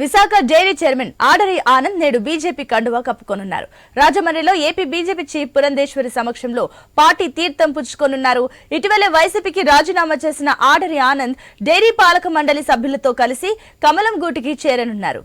Visakha dairy chairman Adari Anand నేడు BJP కండువా కప్పుకొనున్నారు. రాజమండ్రిలో ఏపీ బీజేపీ చీఫ్ పురంధేశ్వరి సమక్షంలో పార్టీ తీర్థం పుచ్చుకోనున్నారు. ఇటీవలే వైసీపీకి రాజీనామా చేసిన ఆడరి ఆనంద్ డైరీ పాలక మండలి సభ్యులతో కలిసి కమలం గూటికి చేరనున్నారు.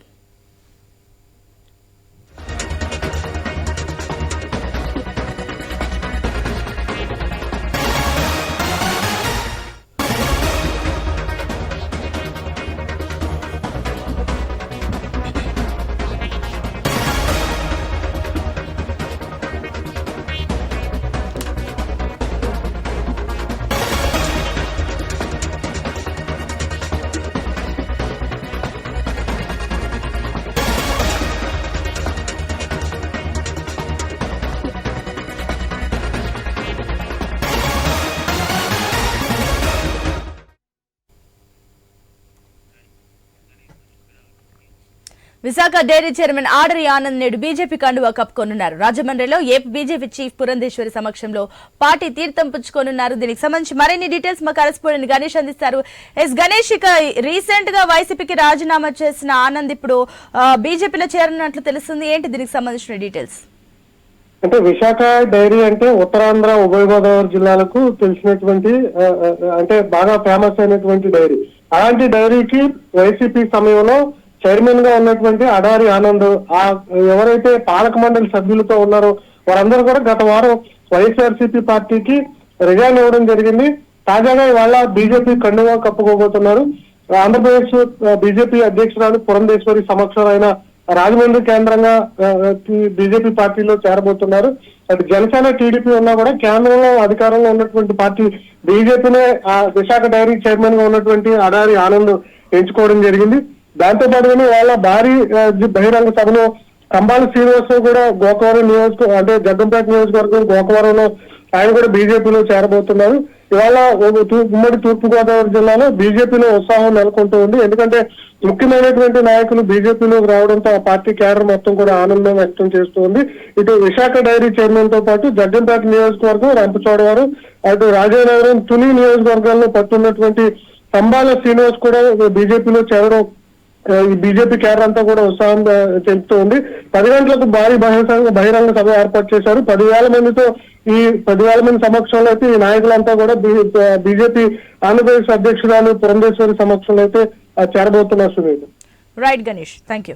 విశాఖ డైరీ చైర్మన్ ఆడరి ఆనంద్ నేడు బీజేపీ కండువా కప్పుకోనున్నారు. రాజమండ్రిలో ఏపీ బీజేపీ చీఫ్ పురంధేశ్వరి సమక్షంలో పార్టీ తీర్థం పుచ్చుకోనున్నారు. దీనికి సంబంధించి మరిన్ని డీటెయిల్స్ మా కరెస్పాండెంట్ గణేష్ అందిస్తారు. ఎస్ గణేష్ ఇక రీసెంట్గా వైసీపీకి రాజీనామా చేసిన ఆనంద్ ఇప్పుడు ఆ, బీజేపీలో చేరనున్నట్లు తెలుస్తుంది. ఏంటి దీనికి సంబంధించిన డీటెయిల్స్? అంటే విశాఖ డైరీ అంటే ఉత్తరాంధ్ర ఉభయ గోదావరి జిల్లాలకు తెలిసినటువంటి అంటే బాగా ఫేమస్ అయినటువంటి డైరీ. అలాంటి డైరీకి వైసీపీ సమయంలో చైర్మన్గా ఉన్నటువంటి అడారి ఆనంద్ ఆ ఎవరైతే పాలక మండలి సభ్యులతో ఉన్నారో వారందరూ కూడా గత వారం వైఎస్ఆర్సీపీ పార్టీకి రిజైన్ ఇవ్వడం జరిగింది. తాజాగా ఇవాళ బీజేపీ కండువా కప్పుకోబోతున్నారు. ఆంధ్రప్రదేశ్ బీజేపీ అధ్యక్షురాలు పురంధేశ్వరి సమక్షంలో ఆయన రాజమండ్రి కేంద్రంగా బీజేపీ పార్టీలో చేరబోతున్నారు. అటు జనసేన టీడీపీ ఉన్నా కూడా కేంద్రంలో అధికారంలో ఉన్నటువంటి పార్టీ బీజేపీనే ఆ విశాఖ డైరీ చైర్మన్గా ఉన్నటువంటి అడారి ఆనంద్ ఎంచుకోవడం జరిగింది. దాంతో పాటుగానే వాళ్ళ భారీ బహిరంగ సభలో కంబాల శ్రీనివాసరావు కూడా గోకవరం నియోజకవర్గం అంటే జగ్గంపేట నియోజకవర్గం గోకవరంలో ఆయన కూడా బీజేపీలో చేరబోతున్నారు. ఇవాళ ఉమ్మడి తూర్పు గోదావరి జిల్లాలో బీజేపీలో ఉత్సాహం నెలకొంటూ ఉంది. ఎందుకంటే ముఖ్యమైనటువంటి నాయకులు బీజేపీలోకి రావడంతో ఆ పార్టీ క్యాడర్ మొత్తం కూడా ఆనందం వ్యక్తం చేస్తూ ఉంది. ఇటు విశాఖ డైరీ చైర్మన్తో పాటు జగ్గంపేట నియోజకవర్గం రంపచోడవరం అటు రాజానగరం తుని నియోజకవర్గాల్లో పట్టున్నటువంటి కంబాల శ్రీనివాస్ కూడా బీజేపీలో చేరడం ఈ బీజేపీ క్యాడర్ అంతా కూడా ఉత్సాహం ఆ, తెలుపుతూ ఉంది. పది గంటలకు భారీ బహిరంగ బహిరంగ సభ ఏర్పాటు చేశారు. పదివేల మందితో ఈ పదివేల మంది సమక్షంలో అయితే ఈ నాయకులంతా కూడా బీజేపీ ఆంధ్రప్రదేశ్ అధ్యక్షురాలు పురంధేశ్వరి సమక్షంలో అయితే ఆ, చేరబోతున్నారు Sunil. Right Ganesh thank you